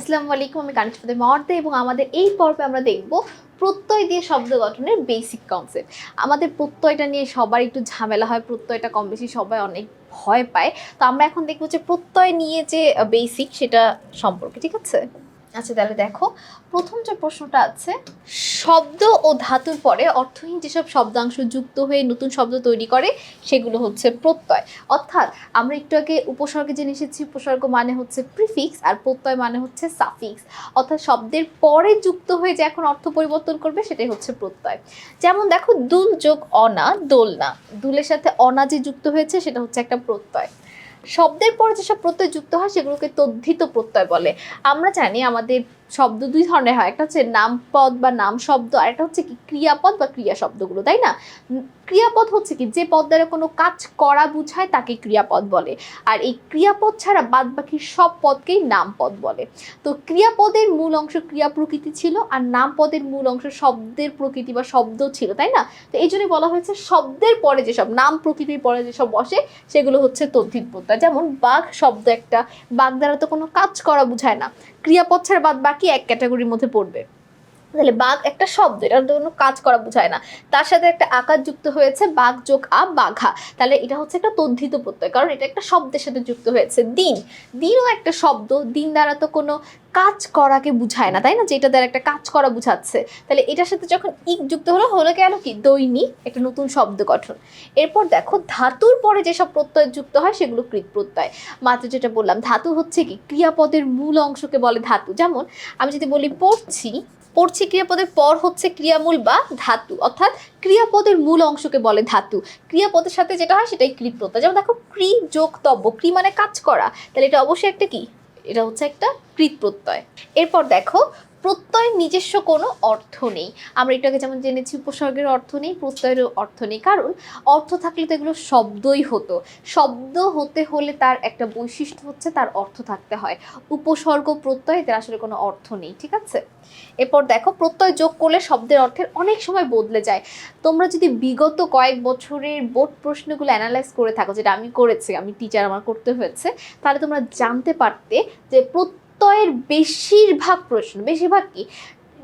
আসসালামু আলাইকুম, আমি কানিষ্পদের মর্দে এবং আমাদের এই পর্বে আমরা দেখব প্রত্যয় দিয়ে শব্দ গঠনের বেসিক কনসেপ্ট আমাদের প্রত্যয়টা নিয়ে সবার একটু ঝামেলা হয়, প্রত্যয়টা কম বেশি সবাই অনেক ভয় পায়। তো আমরা এখন দেখব যে প্রত্যয় নিয়ে যে বেসিক সেটা সম্পর্কে, ঠিক আছে? আচ্ছা তাহলে দেখো, প্রথম যে প্রশ্নটা আছে, শব্দ ও ধাতুর পরে অর্থহীন যেসব শব্দাংশ যুক্ত হয়ে নতুন শব্দ তৈরি করে, সেগুলো হচ্ছে প্রত্যয়। অর্থাৎ, আমরা একটু আগে উপসর্গে জেনে এসেছি, উপসর্গ মানে হচ্ছে প্রিফিক্স আর প্রত্যয় মানে হচ্ছে সাফিক্স। অর্থাৎ শব্দের পরে যুক্ত হয়ে যে এখন অর্থ পরিবর্তন করবে, সেটাই হচ্ছে প্রত্যয়। যেমন দেখো, দুল যোগ অনা, দোলনা। দুলের সাথে অনা যে যুক্ত হয়েছে, সেটা হচ্ছে একটা প্রত্যয়। শব্দের পর যেসব প্রত্যয় যুক্ত হয় সেগুলোকে তদ্ধিত প্রত্যয় বলে। আমরা জানি আমাদের শব্দ দুই ধরনের হয়। একটা হচ্ছে নামপদ বা নাম শব্দ, আর একটা হচ্ছে কি ক্রিয়াপদ বা ক্রিয়া শব্দগুলো, তাই না? ক্রিয়াপদ হচ্ছে কি যে পদ দ্বারা কোনো কাজ করা বুঝায় তাকে ক্রিয়াপদ বলে, আর এই ক্রিয়াপদ ছাড়া বাদ বাকি সব পদকেই নামপদ বলে। তো ক্রিয়াপদের মূল অংশ ক্রিয়া প্রকৃতি ছিল, আর নামপদের মূল অংশ শব্দের প্রকৃতি বা শব্দ ছিল, তাই না? তো এই জন্যই বলা হয়েছে শব্দের পরে যেসব নাম প্রকৃতির পরে যেসব বসে, সেগুলো হচ্ছে তদ্ধিত প্রত্যয় যেমন বাঘ শব্দ একটা, বাঘ দ্বারা তো কোনো কাজ করা বুঝায় না। ক্রিয়াপদ ছাড়া বাদ বাকি এক ক্যাটাগরির মধ্যে পড়বে? তাহলে বাঘ একটা শব্দ, এটা কোনো কাজ করা বোঝায় না। তার সাথে একটা আকার যুক্ত হয়েছে, বাঘ যোগ আ, বাঘা। তাহলে এটা হচ্ছে একটা তদ্ধিত প্রত্যয়, কারণ এটা একটা শব্দের সাথে যুক্ত হয়েছে। দিন, দিনও একটা শব্দ, দিন দ্বারা তো কোনো কাজ করাকে বুঝায় না, তাই না? যেটা দ্বারা একটা কাজ করা বুঝাচ্ছে। তাহলে এটার সাথে যখন ইক যুক্ত হলো হলো গেল কি? দৈনিক একটা নতুন শব্দ গঠন। এরপর দেখো, ধাতুর পরে যেসব প্রত্যয় যুক্ত হয়, সেগুলো কৃত প্রত্যয়। মাত্র যেটা বললাম, ধাতু হচ্ছে কি? ক্রিয়াপদের মূল অংশকে বলে ধাতু। যেমন, আমি যদি বলি পড়ছি পড়ছি ক্রিয়াপদের পর হচ্ছে ক্রিয়ামূল বা ধাতু, অর্থাৎ ক্রিয়াপদের মূল অংশকে বলে ধাতু। ক্রিয়াপদের সাথে যেটা হয় সেটাই কৃত প্রত্যয় যেমন দেখো, ক্রি যোগতব্য ক্রি মানে কাজ করা। তাহলে এটা অবশ্যই একটা কি? এটা হচ্ছে একটা কৃত প্রত্যয় এরপর দেখো প্রত্যয়ের নিজস্ব কোনো অর্থ নেই। আমরা এটাকে যেমন জেনেছি উপসর্গের অর্থ নেই, প্রত্যয়েরও অর্থ নেই। কারণ অর্থ থাকলে তো এগুলো শব্দই হতো। শব্দ হতে হলে তার একটা বৈশিষ্ট্য হচ্ছে তার অর্থ থাকতে হয়। উপসর্গ প্রত্যয়, এদের আসলে কোনো অর্থ নেই, ঠিক আছে? এরপর দেখো, প্রত্যয় যোগ করলে শব্দের অর্থের অনেক সময় বদলে যায়। তোমরা যদি বিগত কয়েক বছরের বোর্ড প্রশ্নগুলো অ্যানালাইজ করে থাকো, যেটা আমি করেছি, আমি টিচার আমার করতে হয়েছে, তাহলে তোমরা জানতে পারতে যে প্রত্যয়ের বেশিরভাগ প্রশ্ন, বেশিরভাগ কি?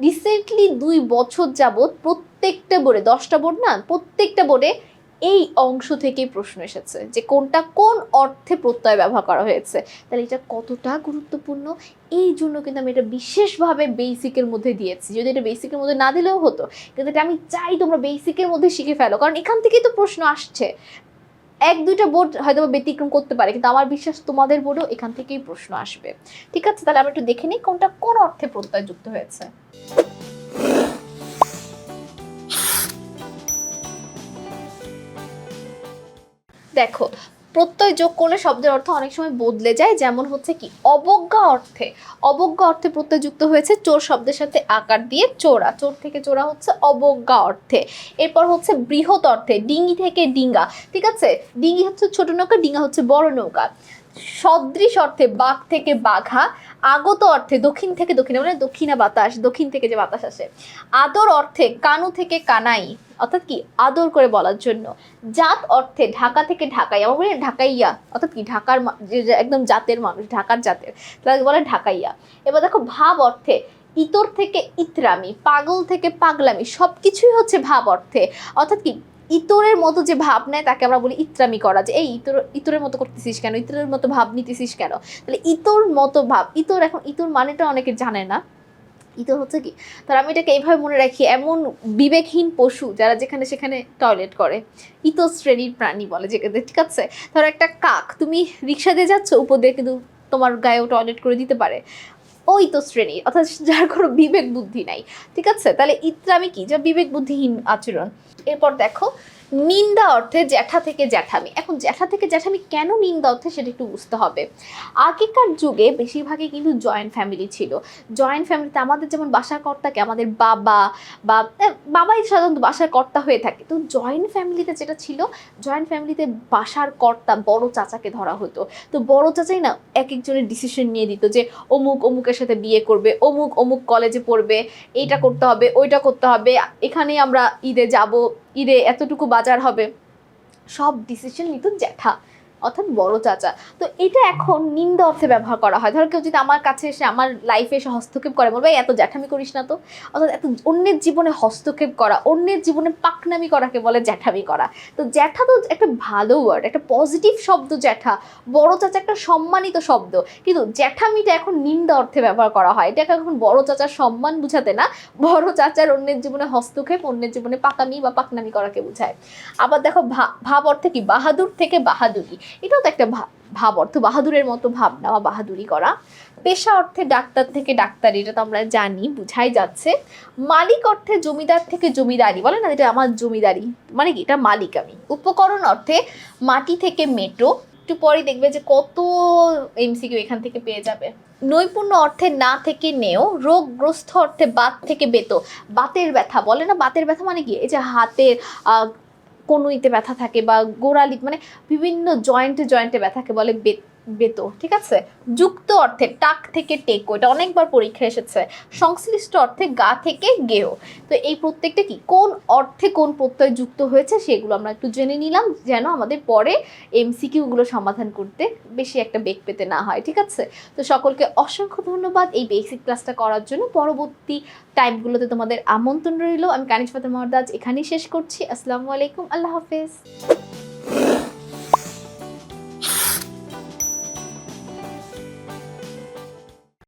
রিসেন্টলি দুই বছর যাবৎ প্রত্যেকটা বোর্ডে, দশটা বোর্ড না, প্রত্যেকটা বোর্ডে এই অংশ থেকেই প্রশ্ন এসেছে যে কোনটা কোন অর্থে প্রত্যয় ব্যবহার করা হয়েছে। তাহলে এটা কতটা গুরুত্বপূর্ণ? এই জন্য কিন্তু আমি এটা বিশেষভাবে বেসিকের মধ্যে দিয়েছি। যদি এটা বেসিকের মধ্যে না দিলেও হতো, কিন্তু এটা আমি চাই তোমরা বেসিকের মধ্যে শিখে ফেলো। কারণ এখান থেকেই তো প্রশ্ন আসছে। এক, দুইটা বোর্ড হয়তো ব্যতিক্রম করতে পারে, কিন্তু আমার বিশ্বাস তোমাদের বোর্ডও এখান থেকেই প্রশ্ন আসবে। ঠিক আছে, তাহলে আমরা একটু দেখে নিই কোনটা কোন অর্থে প্রত্যয় যুক্ত হয়েছে। দেখো প্রত্যয় যোগ করলে শব্দের অর্থ অনেক সময় বদলে যায়, যেমন হচ্ছে কি, অবজ্ঞা অর্থে। অবজ্ঞা অর্থে প্রত্যয় যুক্ত হয়েছে চোর শব্দের সাথে আকার দিয়ে চোরা। চোর থেকে চোরা হচ্ছে অবজ্ঞা অর্থে। এরপর হচ্ছে বৃহৎ অর্থে ডিঙ্গি থেকে ডিঙ্গা। ঠিক আছে? ডিঙ্গি হচ্ছে ছোট নৌকা ডিঙ্গা হচ্ছে বড় নৌকা। সদৃশ অর্থে বাঘ থেকে বাঘা। আগত অর্থে দক্ষিণ থেকে দক্ষিণে মানে দক্ষিণা বাতাস, দক্ষিণ থেকে যে বাতাস আসে, আদর অর্থে কানু থেকে কানাই, অর্থাৎ কি আদর করে বলার জন্য। জাত অর্থে ঢাকা থেকে ঢাকাই আমার বলি ঢাকাইয়া, অর্থাৎ কি ঢাকার একদম জাতের মানুষ, ঢাকার জাতের, তাকে বলে ঢাকাইয়া। এবার দেখো ভাব অর্থে ইতর থেকে ইতরামি, পাগল থেকে পাগলামি সব কিছুই হচ্ছে ভাব অর্থে, অর্থাৎ কি ইতরের মতো যে ভাব নেয়, তাকে আমরা বলি ইত্রামি করা। যে, এই, ইতর, ইতরের মতো করতেছিস কেন? ইতরের মতো ভাব নিতেছিস কেন? তাহলে ইতর মতো ভাব, ইতর এখন, ইতর মানেটা অনেকে জানে না। ইতর হচ্ছে কি? তার আমি এটাকে এইভাবে মনে রাখি, এমন বিবেকহীন পশু যারা যেখানে, সেখানে টয়লেট করে। ইতর শ্রেণির প্রাণী বলে যেখানে ঠিক আছে? ধরো একটা কাক, তুমি রিক্সা দিয়ে যাচ্ছ, উপর দিয়ে কিন্তু তোমার গায়েও টয়লেট করে দিতে পারে। ওই তো শ্রেণি অর্থাৎ যার কোনো বিবেক বুদ্ধি নাই। ঠিক আছে? তাহলে ইত্রামি কি? যা বিবেক বুদ্ধিহীন আচরণ। এরপর দেখো নিন্দা অর্থে জ্যাঠা থেকে জ্যাঠামি। এখন জ্যাঠা থেকে জ্যাঠামি কেন নিন্দা অর্থে সেটা একটু বুঝতে হবে। আগেকার যুগে বেশিরভাগই কিন্তু জয়েন্ট ফ্যামিলি ছিল। জয়েন্ট ফ্যামিলিতে আমাদের যেমন বাসার কর্তাকে আমাদের বাবা বা বাবাই সাধারণত বাসার কর্তা হয়ে থাকে। তো জয়েন্ট ফ্যামিলিতে যেটা ছিল জয়েন্ট ফ্যামিলিতে বাসার কর্তা বড় চাচাকে ধরা হতো। তো বড় চাচাই না এক একজনের ডিসিশন নিয়ে দিত যে, অমুক অমুকের সাথে বিয়ে করবে, অমুক অমুক কলেজে পড়বে, এইটা করতে হবে, ওইটা করতে হবে, এখানেই আমরা ঈদে যাব ঈদে এতটুকু বাজার হবে। সব ডিসিশন নিত জ্যাঠা। অর্থাৎ বড় চাচা। তো এটা এখন নিন্দা অর্থে ব্যবহার করা হয়। ধরো কেউ যদি আমার কাছে এসে আমার লাইফে এসে হস্তক্ষেপ করে, বলবে, "এই এত জ্যাঠামি করিস না তো। অর্থাৎ এত অন্যের জীবনে হস্তক্ষেপ করা, অন্যের জীবনে পাকনামি করাকে বলে? জ্যাঠামি করা। তো জ্যাঠা তো একটা ভালো ওয়ার্ড একটা পজিটিভ শব্দ জ্যাঠা। বড় চাচা একটা সম্মানিত শব্দ। কিন্তু জ্যাঠামিটা এখন নিন্দা অর্থে ব্যবহার করা হয়। এটাকে এখন বড় চাচার সম্মান বুঝাতে না, বড় চাচার অন্যের জীবনে হস্তক্ষেপ, অন্যের জীবনে পাকামি বা পাকনামি করাকে বোঝায়। আবার দেখো ভাব অর্থে কি? বাহাদুর থেকে বাহাদুরি। এটাও তো একটা ভাব, অর্থ বাহাদুরের মতো ভাবনা বা বাহাদুরি করা। পেশা অর্থে ডাক্তার থেকে ডাক্তারি, এটা তো আমরা জানি, বুঝাই যাচ্ছে। মালিক অর্থে জমিদার থেকে জমিদারি, বলে না, এটা আমার জমিদারি। মানে কি, এটা মালিক আমি। উপকরণ অর্থে মাটি থেকে মেটো। একটু পরে দেখবে যে কত এমসিকিউ এখান থেকে পেয়ে যাবে। নৈপুণ্য অর্থে না থেকে নেও, রোগগ্রস্ত অর্থে বাত থেকে বেতো। বাতের ব্যথা, বলে না, বাতের ব্যথা মানে কি? এই যে হাতের কনুইতে ব্যথা থাকে বা গোড়ালি মানে বিভিন্ন জয়েন্টে জয়েন্টে ব্যথাকে বলে বে- বেতো, ঠিক আছে? যুক্ত অর্থে, টাক থেকে টেকো, এটা অনেকবার পরীক্ষা এসেছে। সংশ্লিষ্ট অর্থে গা থেকে গেও। তো এই প্রত্যেকটা কি? কোন অর্থে কোন প্রত্যয় যুক্ত হয়েছে সেগুলো আমরা একটু জেনে নিলাম, যেন আমাদের পরে এমসিকিউগুলো সমাধান করতে বেশি একটা বেগ পেতে না হয়, ঠিক আছে? তো সকলকে অসংখ্য ধন্যবাদ এই বেসিক ক্লাসটা করার জন্য। পরবর্তী টাইমগুলোতে তোমাদের আমন্ত্রণ রইল। আমি কানিজ ফাতে মহদাজ এখানেই শেষ করছি। আসসালামু আলাইকুম। আল্লাহ হাফেজ।